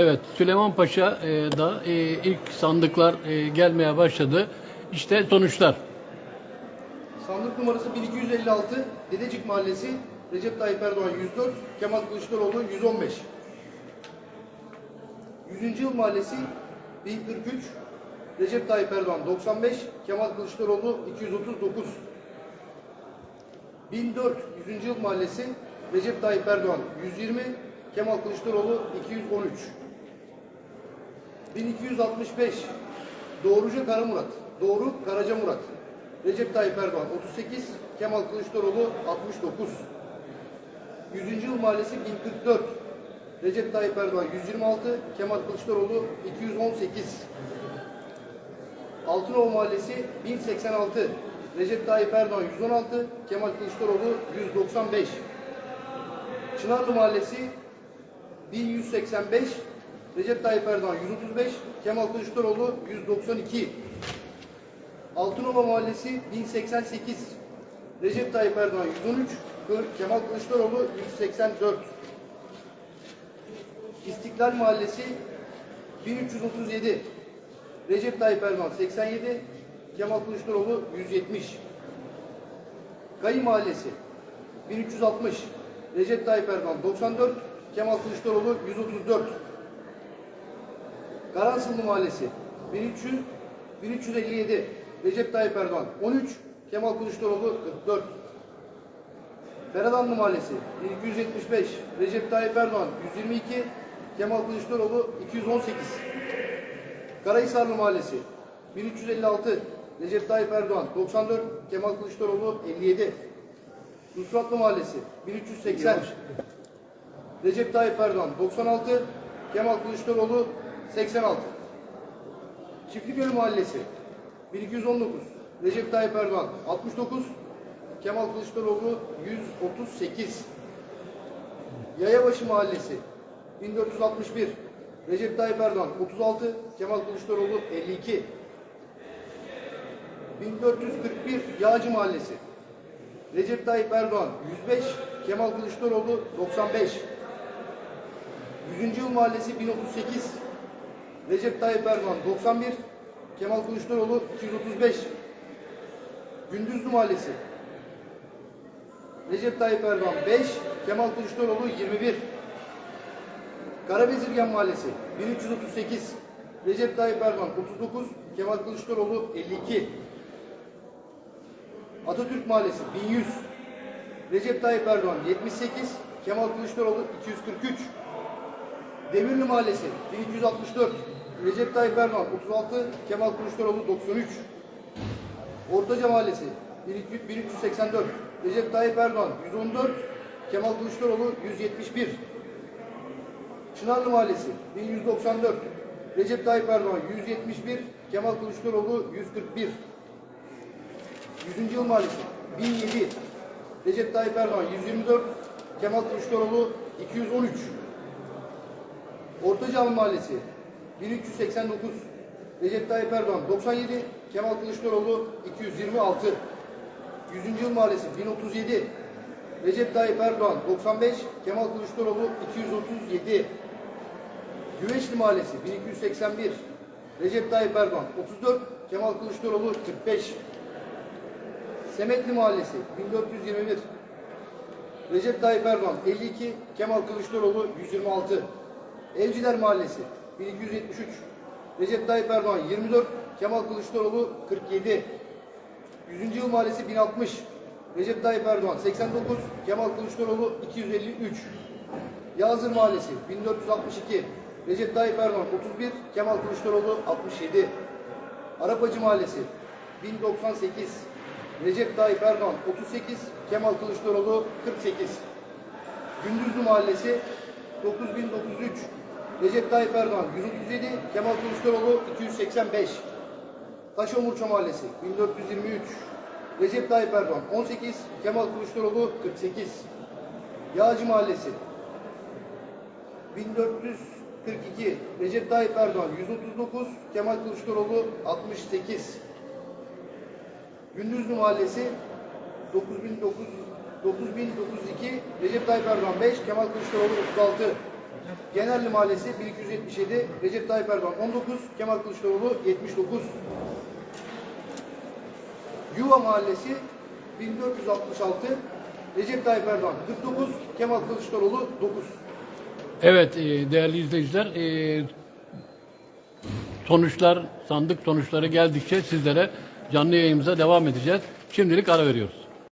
Evet, Süleyman Paşa'da e, ilk sandıklar e, gelmeye başladı. İşte sonuçlar. Sandık numarası 1256, Dedecik Mahallesi, Recep Tayyip Erdoğan 104, Kemal Kılıçdaroğlu 115. 100. Yıl Mahallesi 1043, Recep Tayyip Erdoğan 95, Kemal Kılıçdaroğlu 239. 1004 100. Yıl Mahallesi, Recep Tayyip Erdoğan 120, Kemal Kılıçdaroğlu 213. 1265 Doğruca Karamurat, Doğru Karaca Murat, Recep Tayyip Erdoğan 38, Kemal Kılıçdaroğlu 69. 100. Yıl Mahallesi 1044, Recep Tayyip Erdoğan 126, Kemal Kılıçdaroğlu 218. Altınova Mahallesi 1086, Recep Tayyip Erdoğan 116, Kemal Kılıçdaroğlu 195. Çınarlı Mahallesi 1185, Recep Tayyip Erdoğan 135, Kemal Kılıçdaroğlu 192. Altınova Mahallesi 1088, Recep Tayyip Erdoğan 113, Kemal Kılıçdaroğlu 184. İstiklal Mahallesi 1337, Recep Tayyip Erdoğan 87, Kemal Kılıçdaroğlu 170. Kayı Mahallesi 1360, Recep Tayyip Erdoğan 94, Kemal Kılıçdaroğlu 134. Karansınlı Mahallesi 1300, 1357, Recep Tayyip Erdoğan 13, Kemal Kılıçdaroğlu 44. Feradanlı Mahallesi 1275, Recep Tayyip Erdoğan 122, Kemal Kılıçdaroğlu 218. Karahisarlı Mahallesi 1356, Recep Tayyip Erdoğan 94, Kemal Kılıçdaroğlu 57. Nusratlı Mahallesi 1380, Recep Tayyip Erdoğan 96, Kemal Kılıçdaroğlu 86. Çiftlikölü Mahallesi 1219, Recep Tayyip Erdoğan 69, Kemal Kılıçdaroğlu 138. Yayabaşı Mahallesi 1461, Recep Tayyip Erdoğan 36, Kemal Kılıçdaroğlu 52. 1441 Yağcı Mahallesi Recep Tayyip Erdoğan 105, Kemal Kılıçdaroğlu 95. 100. Yıl Mahallesi 1038, Recep Tayyip Erdoğan 91, Kemal Kılıçdaroğlu 235. Gündüzlü Mahallesi, Recep Tayyip Erdoğan 5, Kemal Kılıçdaroğlu 21. Karabezirgen Mahallesi 1338, Recep Tayyip Erdoğan 39, Kemal Kılıçdaroğlu 52. Atatürk Mahallesi 1100, Recep Tayyip Erdoğan 78, Kemal Kılıçdaroğlu 243. Demirli Mahallesi 1264, Recep Tayyip Erdoğan 36, Kemal Kılıçdaroğlu 93. Ortaca Mahallesi 1384, Recep Tayyip Erdoğan 114, Kemal Kılıçdaroğlu 171. Çınarlı Mahallesi 1194, Recep Tayyip Erdoğan 171, Kemal Kılıçdaroğlu 141. 100. Yıl Mahallesi 1007, Recep Tayyip Erdoğan 124, Kemal Kılıçdaroğlu 213. Ortacalı Mahallesi 1389, Recep Tayyip Erdoğan 97, Kemal Kılıçdaroğlu 226. 100. Yıl Mahallesi 1037, Recep Tayyip Erdoğan 95, Kemal Kılıçdaroğlu 237. Güveçli Mahallesi 1281, Recep Tayyip Erdoğan 34, Kemal Kılıçdaroğlu 45. Semetli Mahallesi 1421, Recep Tayyip Erdoğan 52, Kemal Kılıçdaroğlu 126. Evciler Mahallesi 1273, Recep Tayyip Erdoğan 24, Kemal Kılıçdaroğlu 47. 100. Yıl Mahallesi 1060, Recep Tayyip Erdoğan 89, Kemal Kılıçdaroğlu 253. Yazır Mahallesi 1462, Recep Tayyip Erdoğan 31, Kemal Kılıçdaroğlu 67. Arapacı Mahallesi 1098, Recep Tayyip Erdoğan 38, Kemal Kılıçdaroğlu 48. Gündüzlü Mahallesi 9903, Recep Tayyip Erdoğan 137, Kemal Kılıçdaroğlu 285. Taşomurça Mahallesi 1423, Recep Tayyip Erdoğan 18, Kemal Kılıçdaroğlu 48. Yağcı Mahallesi 1442, Recep Tayyip Erdoğan 139, Kemal Kılıçdaroğlu 68. Gündüzlü Mahallesi 9900 9902 Recep Tayyip Erdoğan 5 Kemal Kılıçdaroğlu 36 Generli Mahallesi 1277, Recep Tayyip Erdoğan 19, Kemal Kılıçdaroğlu 79. Yuva Mahallesi 1466, Recep Tayyip Erdoğan 49, Kemal Kılıçdaroğlu 9. Evet e, değerli izleyiciler e, sonuçlar sandık sonuçları geldikçe sizlere canlı yayınımıza devam edeceğiz. Şimdilik ara veriyoruz.